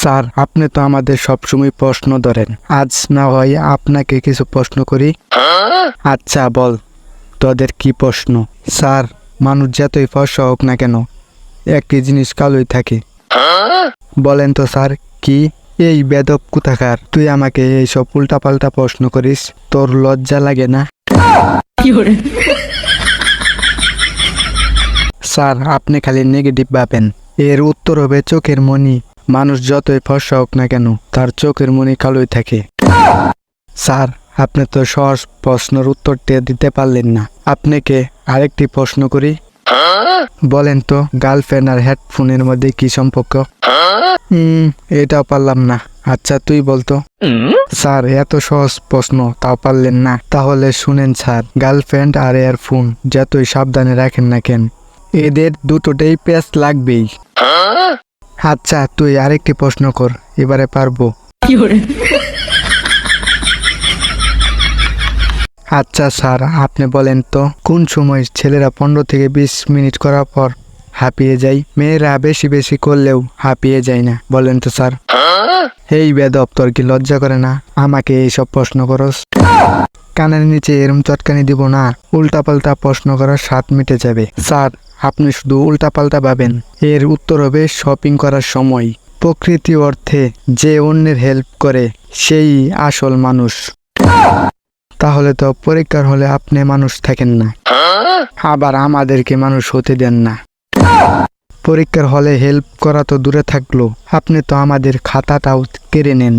Sir, আপনি তো আমাদের সবসময় প্রশ্ন ধরেন। আজ না হয় আপনাকে কিছু প্রশ্ন করি? আচ্ছা বল। তোদের কি প্রশ্ন? স্যার, মানুষ যতই ফর্সা হোক না কেন একটি জিনিস কালোই থাকে। বলেন তো স্যার, কি? এই বেদব কোথাকার? তুই আমাকে এই এইসব উল্টাপাল্টা প্রশ্ন করিস, তোর লজ্জা লাগে না? স্যার, আপনি খালি নেগেটিভ ভাবেন। এর উত্তর হবে চোখের মনি। মানুষ যতই ফর্সা হোক না কেন, তার চোখের মনি কালোই থাকে। স্যার, আপনি তো সহজ প্রশ্নের উত্তরটি দিতে পারলেন না। আপনাকে আরেকটি প্রশ্ন করি। বলেন তো, গার্লফ্রেন্ড আর হেডফোনের মধ্যে কি সম্পর্ক? এটাও পারলাম না। আচ্ছা তুই বলতো স্যার, এত সহজ প্রশ্ন, তাও পারলেন না। তাহলে শুনেন স্যার, গার্লফ্রেন্ড আর এয়ারফোন যতই সাবধানে রাখেন না কেন, এদের দুটোতেই পেস লাগবেই। আচ্ছা তুই আরেকটি প্রশ্ন কর এবারে পারব। আচ্ছা স্যার আপনি বলেন তো কোন সময় ছেলেরা পনেরো থেকে বিশ মিনিট করার পর হাঁপিয়ে যায়? মেয়েরা বেশি বেশি করলেও হাঁপিয়ে যায় না বলেন তো স্যার। এই বেদব তোর কি লজ্জা করে না? আমাকে এইসব প্রশ্ন করস। কানের নিচে এরম চটকানি দিব না উল্টাপাল্টা প্রশ্ন করার স্বাদ মিটে যাবে। স্যার আপনি শুধু উল্টাপাল্টা পাবেন এর উত্তর হবে শপিং করার সময়। প্রকৃতি অর্থে যে অন্যের হেল্প করে, সেই আসল মানুষ। তাহলে তো পরীক্ষার হলে আপনি মানুষ থাকেন না। আবার আমাদেরকে মানুষ হতে দেন না। পরীক্ষার হলে হেল্প করা তো দূরে থাকল। আপনি তো আমাদের খাতাটাও কেড়ে নেন।